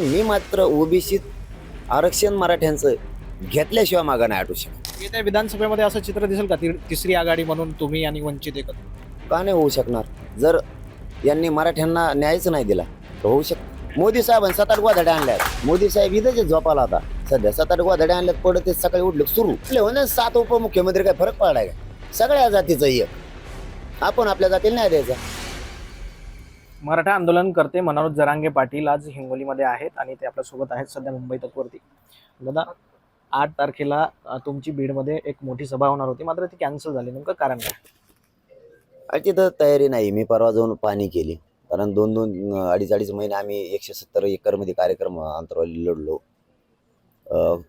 मी मात्र ओबीसीत आरक्षण मराठ्यांचं घेतल्याशिवाय मागं नाही आटू शकत. येत्या विधानसभेमध्ये असं चित्र दिसेल का? ती- तिसरी आघाडी म्हणून तुम्ही आणि वंचित एकत्र. का नाही होऊ शकणार? जर यांनी मराठ्यांना न्यायच नाही दिला तर होऊ शकत मोदी साहेबांनी सात आठ गोधड्या आणल्यात. मोदी साहेब इथंच झोपाला आता सध्या सात आठ गोधड्या आणल्यात पडत ते सकाळी उठले की सुरू आपले हो ना सात उपमुख्यमंत्री काय फरक पडलाय का सगळ्या जातीचं एक. आपण आपल्या जातीला न्याय द्यायचा. मराठा आंदोलन करते मनोज जरांगे पाटील आज हिंगोलीमध्ये आहेत आणि ते आपल्यासोबत आहेत सध्या मुंबई तकवरती दादा आठ तारखेला तुमची बीडमध्ये एक मोठी सभा होणार होती. मात्र ती कॅन्सल झाली. नेमकं कारण काय? तिथं तयारी नाही. मी परवा जाऊन पाणी केली. कारण दोन दोन अडीच अडीच महिने आम्ही एकशे सत्तर एकरमध्ये कार्यक्रम अंतरावली लढलो.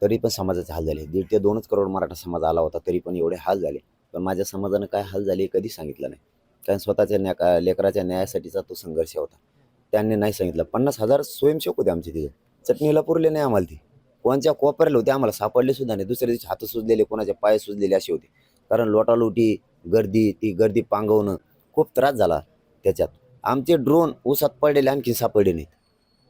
तरी पण समाजाचे हाल झाले. दीड ते दोनच करोड मराठा समाज आला होता. तरी पण एवढे हाल झाले. पण माझ्या समाजानं काय हाल झाले हे कधी सांगितलं नाही. कारण स्वतःच्या न्या का- लेकराच्या न्यायासाठीचा तो संघर्ष होता. त्यांनी नाही सांगितलं. पन्नास हजार स्वयंसेवक होते आमचे तिथे. चटणीला पुरले नाही आम्हाला ते. कोणच्या कोपऱ्याला होते आम्हाला सापडले सुद्धा नाही. दुसऱ्या दिवशी हात सुजलेले कोणाचे पाय सुजलेले असे होते. कारण लोटालोटी गर्दी ती गर्दी पांगवणं खूप त्रास झाला त्याच्यात. आमचे ड्रोन ऊसात पडलेले आणखी सापडले नाहीत.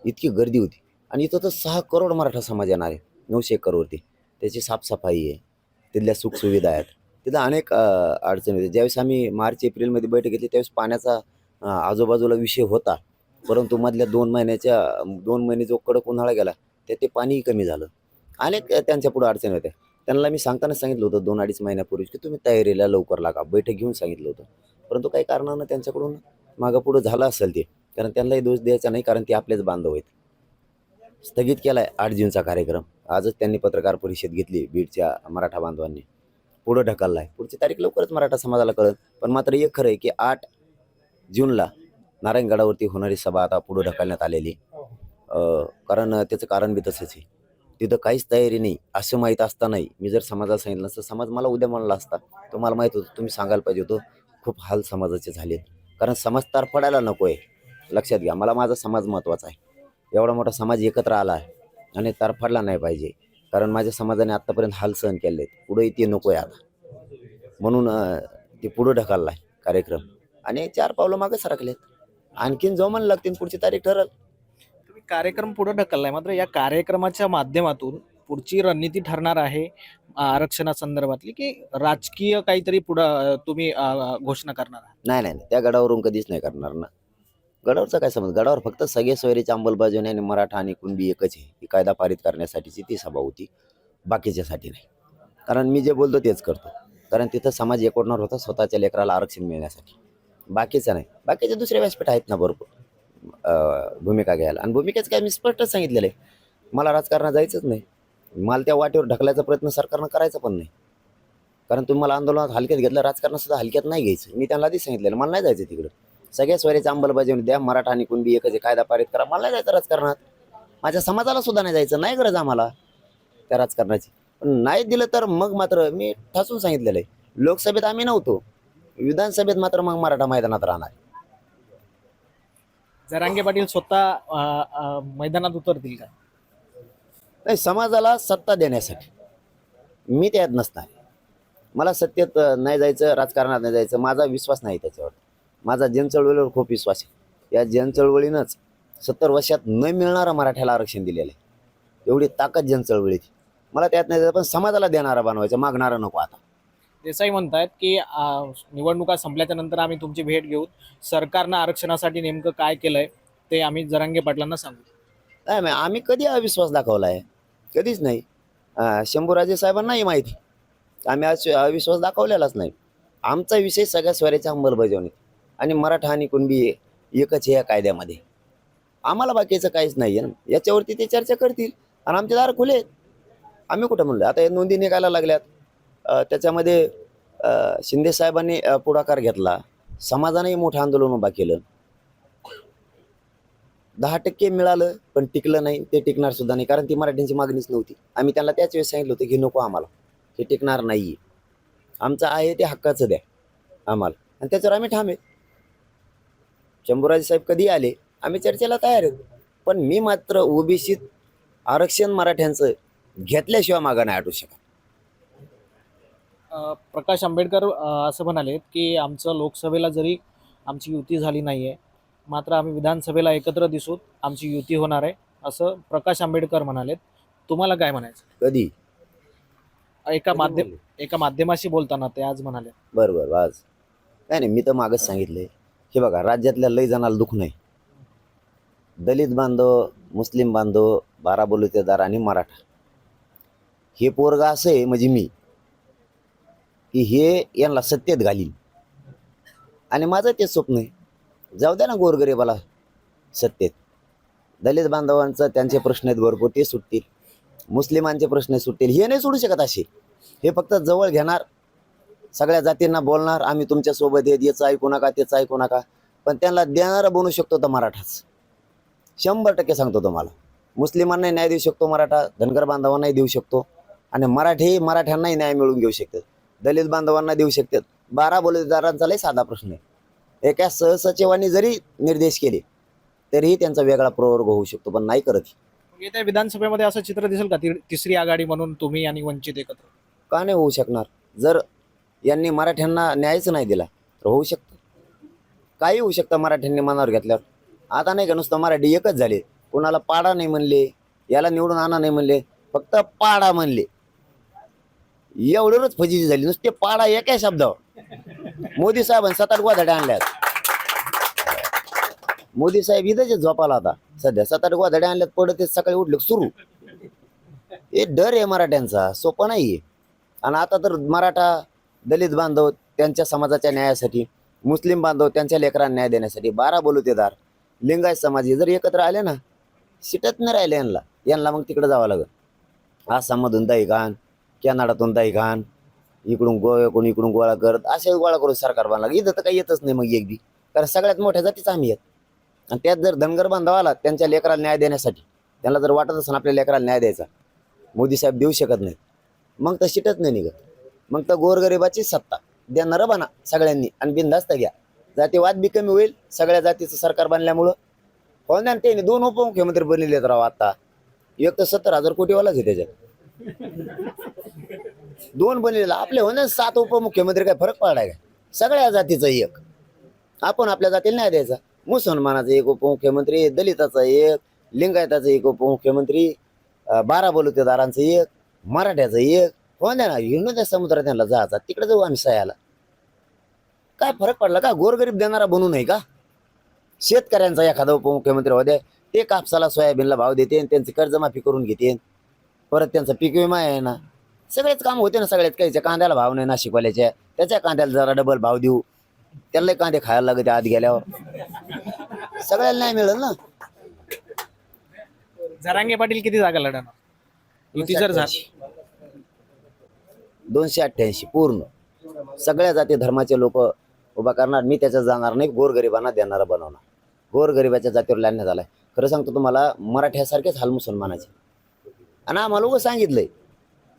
इतकी गर्दी होती. आणि इथं तर सहा करोड मराठा समाज येणार आहे. नऊशे एकरवरती त्याची साफसफाई आहे. तिथल्या सुखसुविधा आहेत. तिथं अनेक अडचणी होत्या. ज्यावेळेस आम्ही मार्च एप्रिलमध्ये बैठक घेतली त्यावेळेस पाण्याचा आजूबाजूला विषय होता. परंतु मधल्या दोन महिन्याच्या दोन महिने जो कडक उन्हाळा गेला त्या ते पाणीही कमी झालं. अनेक त्यांच्या पुढे अडचणी होत्या. त्यांना मी सांगताना सांगितलं होतं दोन अडीच महिन्यापूर्वी की तुम्ही तयारीला लवकर लागा. बैठक घेऊन सांगितलं होतं. परंतु काही कारणानं त्यांच्याकडून मागं पुढं झालं असेल ते. कारण त्यांनाही दोष द्यायचा नाही कारण ते आपलेच बांधव आहेत. स्थगित केलाय आठ जूनचा कार्यक्रम. आजच त्यांनी पत्रकार परिषद घेतली बीडच्या मराठा बांधवांनी. पुढं ढकललाय. पुढची तारीख लवकरच मराठा समाजाला कळत पण मात्र एक खरं आहे की आठ जूनला नारायणगडावरती होणारी सभा आता पुढं ढकलण्यात आलेली. कारण त्याचं कारण बी तसंच आहे. तिथं काहीच तयारी नाही असं माहीत असतानाही मी जर समाजाला सांगितलं नसतं समाज मला उद्या म्हणला असता तो मला माहीत होतं तुम्ही सांगायला पाहिजे होतं खूप हाल समाजाचे झालेत कारण समाज तार पडायला नको आहे लक्षात घ्या मला माझा समाज महत्त्वाचा आहे. एवढा मोठा समाज एकत्र आला आहे. आणि तार पडला नाही पाहिजे. कारण माझ्या समाजाने आत्तापर्यंत हाल सहन केले आहेत पुढेही ते नको आहे आता. म्हणून ते पुढं ढकलला आहे कार्यक्रम. आणि चार पावलं मागे सरकलेत. आणखीन जो म्हणलं लागतील पुढची तारीख ठरल. तुम्ही कार्यक्रम पुढे ढकललाय. मात्र या कार्यक्रमाच्या माध्यमातून पुढची रणनीती ठरणार आहे आरक्षणासंदर्भातली की राजकीय काहीतरी पुढं तुम्ही घोषणा करणार नाही नाही, त्या गडावरून कधीच नाही करणार ना. गडावरचा काय समज गडावर फक्त सगळे सोयरीची अंमलबजावणी आणि मराठा आणि कुणबी एकच आहे. ही कायदा पारित करण्यासाठीची ती सभा होती. बाकीच्यासाठी नाही. कारण मी जे बोलतो तेच करतो. कारण तिथं समाज एकवडणार होता स्वतःच्या लेकराला आरक्षण मिळण्यासाठी. बाकीचं नाही. बाकीचे दुसरे व्यासपीठ आहेत ना भरपूर भूमिका घ्यायला. आणि भूमिकेचं काय मी स्पष्ट सांगितलेलं आहे. मला राजकारणात जायचंच नाही. मला त्या वाटेवर ढकलायचा प्रयत्न सरकारनं करायचा पण नाही. कारण तुम्ही मला आंदोलनात हलक्यात घेतलं राजकारणात सुद्धा हलक्यात नाही घ्यायचं. मी त्यांना आधीच सांगितलेलं मला नाही जायचं तिकडं. सगळ्या स्वराची अंमलबजावणी द्या मराठा आणि कुणबी एकच कायदा पारित करा. मला नाही जायचं राजकारणात. माझ्या समाजाला सुद्धा नाही जायचं नाही गरज आम्हाला त्या राजकारणाची. पण नाही दिलं तर मग मात्र मी ठासून सांगितलेलं आहे. लोकसभेत आम्ही नव्हतो. विधानसभेत मात्र मग मराठा मैदानात राहणार. जरांगे पाटील स्वतः मैदानात उतरतील का? नाही समाजाला सत्ता देण्यासाठी. मी त्यात नसणार मला सत्तेत नाही जायचं राजकारणात नाही जायचं माझा विश्वास नाही त्याच्यावर. माझा जनचळवळीवर खूप विश्वास आहे. या जनचळवळीनंच सत्तर वर्षात न मिळणारं मराठ्याला आरक्षण दिलेलं आहे. एवढी ताकद जनचळवळीची मला त्यात नाही पण समाजाला देणारा बनवायचं मागणारा नको आता. देसाई म्हणतायत की निवडणुका संपल्याच्या नंतर आम्ही तुमची भेट घेऊ. सरकारनं आरक्षणासाठी नेमकं काय केलंय ते आम्ही जरांगे पाटलांना सांगू. नाही नाही, आम्ही कधी अविश्वास दाखवला आहे? कधीच नाही. शंभूराजे साहेबांनाही माहिती. आम्ही अविश्वास दाखवलेलाच नाही. आमचा विषय सगळ्या स्वराच्या अंमलबजावणी आणि मराठा आणि कुणबी एकच आहे या कायद्यामध्ये. आम्हाला बाकीचं काहीच नाही आहे ना. याच्यावरती ते चर्चा करतील. आणि आमचे दार खुले आहेत. आम्ही कुठं म्हणलो आता हे नोंदी निघायला लागल्यात. त्याच्यामध्ये शिंदे साहेबांनी पुढाकार घेतला. समाजानेही मोठं आंदोलन उभा केलं. दहा टक्के मिळालं पण टिकलं नाही. ते टिकणार सुद्धा नाही. कारण ती मराठ्यांची मागणीच नव्हती. आम्ही त्यांना त्याच वेळेस सांगितलं होतं की नको आम्हाला. हे टिकणार नाही आमचं आहे ते हक्काचं द्या. आम्हाला. आणि त्याच्यावर आम्ही ठाम आहे. शंभूराजे साहेब कधी आले? आम्ही चर्चेला तयार आहेत पण मी मात्र ओबीसीत आरक्षण मराठ्यांचं घेतल्याशिवाय मागं नाही आटू शकत. प्रकाश आंबेडकर असं म्हणाले की आमचं लोकसभेला जरी आमची युती झाली नाही आहे मात्र आम्ही विधानसभेला एकत्र दिसून आमची युती होणार आहे असं प्रकाश आंबेडकर म्हणालेत. तुम्हाला काय म्हणायचं? कधी? एका माध्यम? एका माध्यमाशी बोलताना ते आज म्हणाले. बरं बरं आज. नाही नाही मी तर मागच सांगितलंय. हे बघा राज्यातल्या लय जणाला दुःख नाही. दलित बांधव मुस्लिम बांधव बाराबलुतेदार आणि मराठा. हे पोरगा असं आहे म्हणजे मी की हे यांना सत्तेत घालीन. आणि माझं ते स्वप्न आहे. जाऊ द्या ना गोरगरीबाला सत्तेत. दलित बांधवांचं त्यांचे प्रश्न आहेत भरपूर ते सुटतील. मुस्लिमांचे प्रश्न सुटतील. हे नाही सोडू शकत असे. हे फक्त जवळ घेणार सगळ्या जातींना बोलणार आम्ही तुमच्यासोबत आहेत याचं ऐकू नका त्याचं ऐकू नका. पण त्यांना देणारा बनू शकतो तर मराठाच. शंभर टक्के सांगतो तुम्हाला. मुस्लिमांनाही न्याय देऊ शकतो मराठा धनगर बांधवांनाही देऊ शकतो. आणि मराठी मराठ्यांनाही न्याय मिळवून घेऊ शकतात. दलित बांधवांना देऊ शकतात. बारा बलुतेदारांचा लय साधा प्रश्न आहे. एका सहसचिवांनी जरी निर्देश केले तरीही त्यांचा वेगळा प्रवर्ग होऊ शकतो पण नाही करत येत्या विधानसभेमध्ये असं चित्र दिसेल का? तिसरी आघाडी म्हणून तुम्ही आणि वंचित एकत्र? का नाही होऊ शकणार? जर यांनी मराठ्यांना न्यायच नाही दिला. तर होऊ शकतं. काही होऊ शकतं मराठ्यांनी मनावर घेतल्यावर. आता नाही का नुसतं मराठी एकच झाले. कोणाला पाडा नाही म्हणले याला निवडून आणा नाही म्हणले फक्त पाडा म्हणले. एवढंच फजिती झाली. नुसते पाडा एका शब्दावर. मोदी साहेबांनी सात आठ गोधाड्या आणल्यात. मोदी साहेब इथंच झोपाला आता सध्या सात आठ गोधाड्या आणल्यात पडत ते सकाळी उठले सुरू. हे डर आहे मराठ्यांचा सोपं नाही आणि आता तर मराठा दलित बांधव त्यांच्या समाजाच्या न्यायासाठी मुस्लिम बांधव त्यांच्या लेकरांना न्याय देण्यासाठी बारा बोलुतेदार लिंगायत समाज हे जर एकत्र आले ना शिटत नाही राहिले यांना. यांना मग तिकडे जावं लागेल. आसाममधून दही घाण कॅनडातून दही घाण इकडून गोव्याकडून इकडून गोळा करत असे गोळा करून सरकार बांधला इथं तर काही येतच नाही मग एक बी. कारण सगळ्यात मोठ्या जातीच आम्ही आहेत. आणि त्यात जर धनगर बांधव आला त्यांच्या लेकराला न्याय देण्यासाठी त्यांना जर वाटत असेल आपल्या लेकराला न्याय द्यायचा मोदी साहेब देऊ शकत नाही मग तर शिटत नाही निघत. मग तर गोरगरिबाची सत्ता. देणार बना सगळ्यांनी आणि बिनधास्त घ्या. जातीवाद बी कमी होईल सगळ्या जातीचं सरकार बनल्यामुळं. हो ना त्यांनी दोन उपमुख्यमंत्री बनलेले आहेत राव आता. एक तर सत्तर हजार कोटीवालाच आहे त्याच्यात. दोन बनलेला. आपले हो ना सात उपमुख्यमंत्री काय फरक पडलाय का सगळ्या जातीचं एक. आपण आपल्या जातीला नाही द्यायचा. मुसलमानाचा एक उपमुख्यमंत्री दलिताचा एक लिंगायताचा एक उपमुख्यमंत्री बारा बलुतेदारांचं एक मराठ्याचं एक हो ना येऊन त्या समुद्रात त्यांना जायचा. तिकडे जाऊ आम्ही सयाला काय फरक पडला का? गोरगरीब देणारा बनू नये का? शेतकऱ्यांचा एखादा उपमुख्यमंत्री होते ते कापसाला सोयाबीनला भाव देते त्यांची कर्जमाफी करून घेते परत त्यांचा पीक विमा आहे ना. सगळेच काम होते ना सगळ्यात काहीच्या कांद्याला भाव नाही नाशिकवाल्याच्या त्याच्या कांद्याला जरा डबल भाव देऊ. त्याला कांदे खायला लागते आत गेल्यावर. सगळ्याला नाही मिळेल ना. जरांगे पाटील किती जागा लढणार युती जर झाली. दोनशे अठ्ठ्याऐंशी पूर्ण. सगळ्या जाती धर्माचे लोक उभा करणार. मी त्याच्यात जाणार नाही. गोरगरिबांना देणारा बनवणार. गोरगरिबाच्या जातीवर लादण्यात आलाय खरं सांगतो तुम्हाला मराठ्यासारखेच हाल मुसलमानाचे. आणि आम्हाला उभं सांगितलंय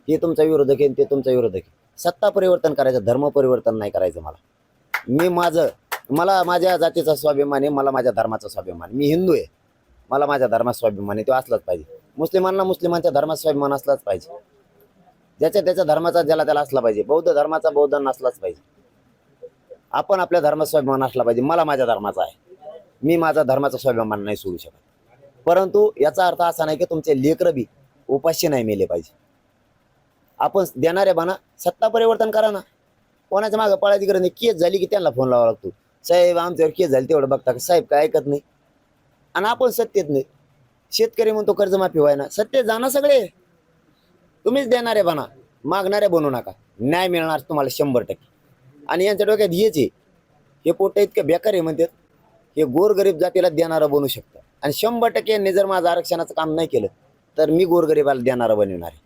हे तुमचा विरोधक आहे ते तुमचा विरोधक आहे. सत्ता परिवर्तन करायचं धर्म परिवर्तन नाही करायचं मला. मी माझं मला माझ्या जातीचा स्वाभिमान आहे मला माझ्या धर्माचा स्वाभिमान मी हिंदू आहे. मला माझ्या धर्मात स्वाभिमान आहे तो असलाच पाहिजे. मुस्लिमांना मुस्लिमांच्या धर्मात स्वाभिमान असलाच पाहिजे. ज्याच्या त्याच्या धर्माचा ज्याला त्याला असला पाहिजे. बौद्ध धर्माचा बौद्ध नसलाच पाहिजे. आपण आपल्या धर्माचा स्वाभिमान असला पाहिजे. मला माझ्या धर्माचा आहे. मी माझा धर्माचा स्वाभिमान नाही सोडू शकत. परंतु याचा अर्थ असा नाही की तुमचे लेकरं बी उपाशी नाही मेले पाहिजे. आपण देणारे बना सत्ता परिवर्तन करा ना. कोणाच्या मागं पळायची गरज नाही. केस झाली की त्यांना फोन लावा लागतो. साहेब आमच्यावर केस झाली तेवढं बघता का? साहेब काय ऐकत नाही. आणि आपण सत्तेत नाही. शेतकरी म्हणतो कर्जमाफी व्हायना. सत्य सत्तेत जाणं सगळे. तुम्हीच देणारे बना मागणारे बनू नका. न्याय मिळणार तुम्हाला शंभर टक्के. आणि यांच्या डोक्यात हेच आहे. हे पोट इतकं बेकार आहे म्हणतात. हे गोरगरीब जातीला देणारं बनू शकतं. आणि शंभर टक्के यांनी जर माझं आरक्षणाचं काम नाही केलं तर मी गोरगरिबाला देणारं बनवणार आहे.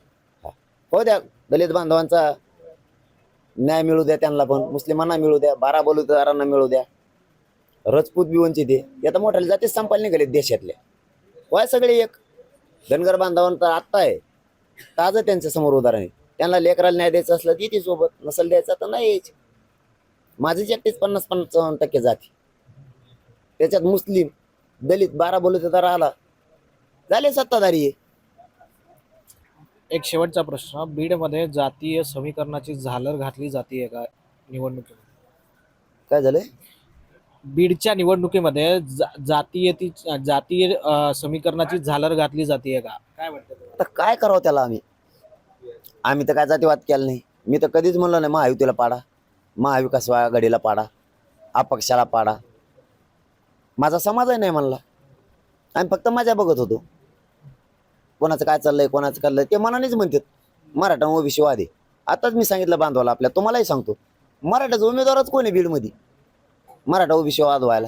हो. द्या दलित बांधवांचा न्याय मिळू द्या त्यांना पण मुस्लिमांना मिळू द्या बारा बलुतेदारांना मिळू द्या. रजपूत बी वंचित आहे. आता मोठ्याला जातीच संपायला निघाले देशातल्या. वाय सगळे एक. धनगर बांधवांचा आत्ता आहे. ताजं त्यांच्यासमोर उदाहरण आहे. त्यांना लेकराला न्याय द्यायचं असलं ती सोबत नसल द्यायचं तर नाही यायची. माझीच एकटीच पन्नास पंचावन्न टक्के जाती. त्याच्यात मुस्लिम दलित बारा बलुतेदार आला झाले सत्ताधारी आहे एक शेवटचा प्रश्न. बीडमध्ये जातीय समीकरणाची झालर घातली जातीये का निवडणुकीमध्ये? काय झालंय? बीडच्या निवडणुकीमध्ये जा- जातीय ती जातीय समीकरणाची झालर घातली जाते का? काय वाटतं तर आता काय करावं त्याला आम्ही? आम्ही तर काय जातीवाद केला नाही. मी तर कधीच म्हणलो नाही महायुतीला पाडा महाविकास आघाडीला पाडा अपक्षाला पाडा. माझा समाजही नाही म्हणला. आम्ही फक्त मजा बघत होतो. कोणाचं काय चाललंय कोणाचं चाललंय ते मनानेच म्हणतात मराठा ओबीसी वादे आताच मी सांगितलं बांधवाला आपल्या तुम्हालाही सांगतो मराठाचा उमेदवारच कोण आहे बीडमध्ये? मराठा ओबीसी वाद व्हायला.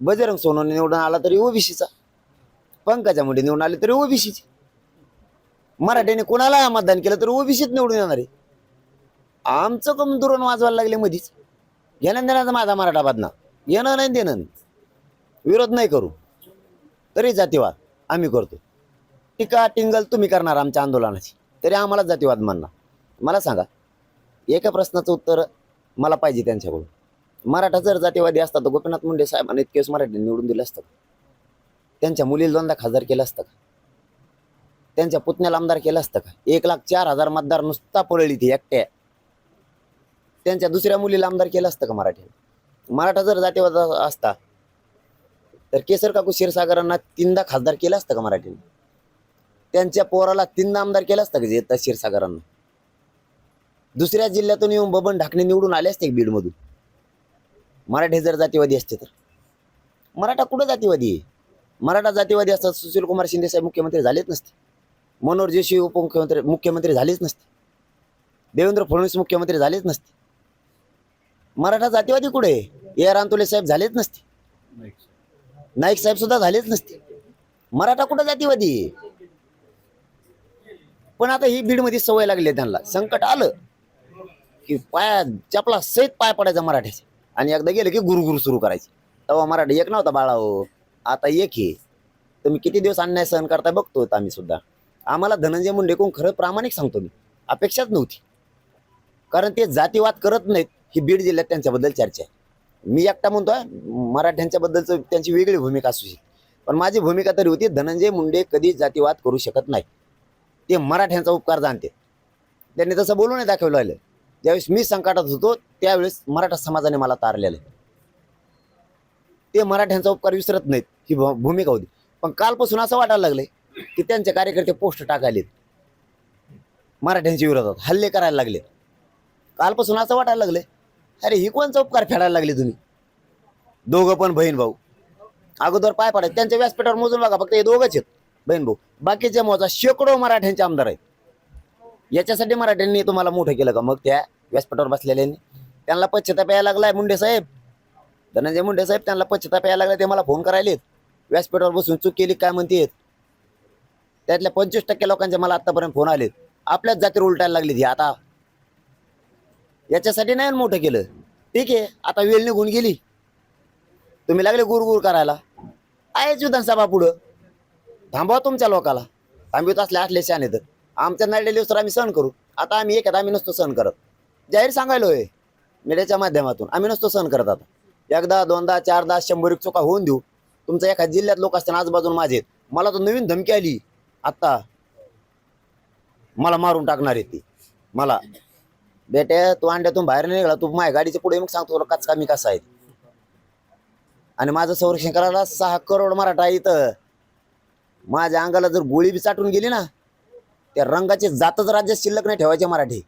बजरंग सोनवणे निवडून आला तरी ओबीसीचा. पंकजा मुंडे निवडून आले तरी ओबीसीची. मराठ्याने कोणाला मतदान केलं तर ओबीसीत निवडून येणार आहे. आमचं कम दुरण वाजवायला लागले मधीच. घेणं देण्याचा माझा मराठा बादना येणं नाही देणं नाही. विरोध नाही करू. तरी जातीवाद आम्ही करतो. टीका टिंगल तुम्ही करणार आमच्या आंदोलनाची. तरी आम्हाला जातीवाद मानणार मला सांगा एका प्रश्नाचं उत्तर मला पाहिजे त्यांच्याकडून. मराठा जर जातीवादी असता तर गोपीनाथ मुंडे साहेबांनी इतकेच मराठी निवडून दिलं असतं. का? त्यांच्या मुलीला दोनदा खासदार केलं असतं का? त्यांच्या पुतण्याला आमदार केलं असतं का? एक लाख चार हजार मतदार नुसता पळली ती एकट्या. त्यांच्या दुसऱ्या मुलीला आमदार केलं असतं का मराठीने मराठा जर जातीवाद असता तर केसर काकू क्षीरसागरांना तीनदा खासदार केलं असतं का मराठीने? त्यांच्या पोराला तीनदा आमदार केलं असतं का जे क्षीरसागरांना? दुसऱ्या जिल्ह्यातून येऊन बबन ढाकणे निवडून आले असते बीडमधून? मराठी जर जातीवादी असते तर. मराठा कुठं जातीवादी आहे? मराठा जातीवादी असतात सुशील कुमार शिंदे साहेब मुख्यमंत्री झालेच नसते. मनोहर जोशी उपमुख्यमंत्री मुख्यमंत्री झालेच नसते. देवेंद्र फडणवीस मुख्यमंत्री झालेच नसते. मराठा जातीवादी कुठे आहे? ए आर साहेब झालेच नसते. नाईक साहेब सुद्धा झालेच नसते. मराठा कुठं जातीवादी आहे? पण आता ही बीडमध्ये सवय लागली आहे त्यांना. संकट आलं की पाया चपला सहित पाय पडायचा मराठ्याचे. आणि एकदा गेलं की गुरुगुरु सुरू करायची. तेव्हा मराठी एक नव्हता बाळा हो. आता एक हे तुम्ही किती दिवस अन्याय सहन करताय बघतो आम्ही सुद्धा. आम्हाला धनंजय मुंडे कोण खरं प्रामाणिक सांगतो मी. अपेक्षाच नव्हती. कारण ते जातीवाद करत नाहीत ही बीड जिल्ह्यात त्यांच्याबद्दल चर्चा आहे. मी एकटा म्हणतोय मराठ्यांच्याबद्दलचं त्यांची वेगळी भूमिका असू शकते पण माझी भूमिका तरी होती धनंजय मुंडे कधीच जातीवाद करू शकत नाही ते मराठ्यांचा उपकार जाणते. त्यांनी तसं बोलून नाही दाखवलं आलं. ज्यावेळेस मी संकटात होतो त्यावेळेस मराठा समाजाने मला तारलेलं आहे. ते मराठ्यांचा उपकार विसरत नाहीत ही भूमिका होती. पण कालपासून असं वाटायला लागलंय की त्यांचे कार्यकर्ते पोस्ट टाकायलेत मराठ्यांच्या विरोधात हल्ले करायला लागले कालपासून असं वाटायला लागले अरे ही कोणचा उपकार फेडायला लागले तुम्ही? दोघं पण बहीण भाऊ. अगोदर पाय पडायचे त्यांच्या व्यासपीठावर मोजून बघा फक्त हे दोघंच आहेत. बहीण भाऊ. बाकीचे मोजा शेकडो मराठ्यांचे आमदार आहेत. याच्यासाठी मराठ्यांनी तुम्हाला मोठं केलं का? मग त्या व्यासपीठावर बसलेल्यांनी त्यांना पश्चिता यायला लागलाय मुंडे साहेब. धनंजय मुंडे साहेब त्यांना पश्चिता यायला लागला ते मला फोन करायलेत. व्यासपीठावर बसून चूक केली काय म्हणतेत? त्यातल्या पंचवीस टक्के लोकांचे मला आतापर्यंत फोन आलेत. आपल्याच जातीवर उलटायला लागलीत ही आता. याच्यासाठी नाही मोठं केलं. ठीक आहे आता वेळ निघून गेली. तुम्ही लागले गुरगुर करायला. आहेच विधानसभा पुढं. थांबवा तुमच्या लोकाला. थांबवत असले असले शाने तर आमच्या नडलेले दिवस तर आम्ही सहन करू. आता आम्ही एक आम्ही नसतो सहन करत. जाहीर सांगायलो आहे मीडियाच्या माध्यमातून. आम्ही नसतो सहन करत आता. एकदा दोनदा चारदा शंभर एक चुका होऊन देऊ. तुमचा एका जिल्ह्यात लोक असताना आजूबाजून माझे मला तर नवीन धमकी आली. आत्ता मला मारून टाकणार आहे ती. मला. बेटे तू अंड्यातून बाहेर निघाला. तू माझ्या गाडीच्या पुढे मग सांगतो तुला कच कमी कसा आहे. आणि माझं संरक्षण करायला सहा करोड मराठा आहे इथं माझ्या अंगाला जर गोळी बी चाटून गेली ना त्या रंगाचे जातच राज्यात शिल्लक नाही ठेवायचे मराठी.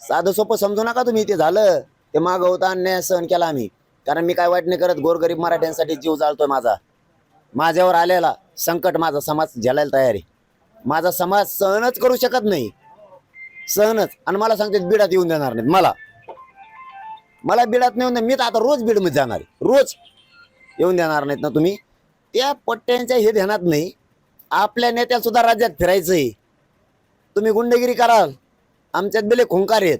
साधं सोपं समजू नका तुम्ही ते झालं. ते मागं होतं अन्याय सहन केला आम्ही. कारण मी काय वाईट नाही करत गोरगरीब मराठ्यांसाठी जीव जाळतोय माझा. माझ्यावर आलेला संकट माझा समाज झेलायला तयार आहे. माझा समाज सहनच करू शकत नाही. सहनच. आणि मला सांगते बिडात येऊन देणार नाहीत मला. मला बिडात नाही येऊन मी तर आता रोज बीडमध्ये जाणार रोज येऊन देणार नाहीत ना तुम्ही. त्या पट्ट्यांच्या हे ध्यानात नाही. आपल्या नेत्या सुद्धा राज्यात फिरायचंय. तुम्ही गुंडगिरी कराल. आमच्यात बिले खुंकार आहेत.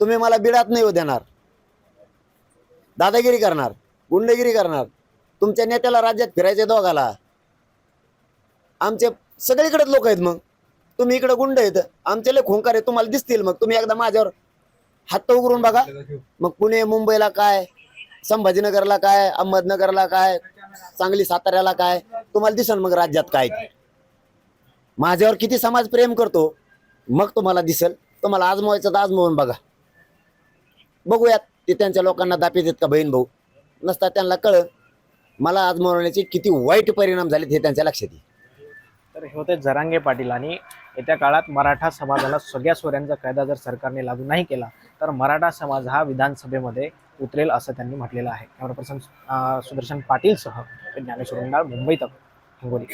तुम्ही मला बिडात नाही येऊ देणार. दादागिरी करणार. गुंडगिरी करणार. तुमच्या नेत्याला राज्यात फिरायचे दोघाला. आमचे सगळीकडेच लोक आहेत मग. तुम्ही इकडे गुंड आहेत. आमचे लय खोंकार आहेत. तुम्हाला दिसतील मग. तुम्ही एकदा माझ्यावर हात उघडून बघा. मग पुणे मुंबईला काय? संभाजीनगरला काय? अहमदनगरला काय? सांगली साताऱ्याला काय? तुम्हाला दिसल मग राज्यात काय माझ्यावर किती समाज प्रेम करतो मग तुम्हाला दिसेल. तुम्हाला आजमवायचं तर आजमवून बघा. बघूयात ते त्यांच्या लोकांना दापी देत का बहीण भाऊ? नसता त्यांना कळ मला आजमवण्याचे किती वाईट परिणाम झालेत हे त्यांच्या लक्षात येईल. तर हे होते जरांगे पाटील आणि येत्या काळात मराठा समाजाला सगळ्या सोऱ्यांचा कायदा जर सरकारने लागू नाही केला तर मराठा समाज हा विधानसभेमध्ये उतरेल असं त्यांनी म्हटलेलं आहे. कॅमेरा पर्सन सुदर्शन पाटीलसह ज्ञानेश्वर मुंबई तक हिंगोली.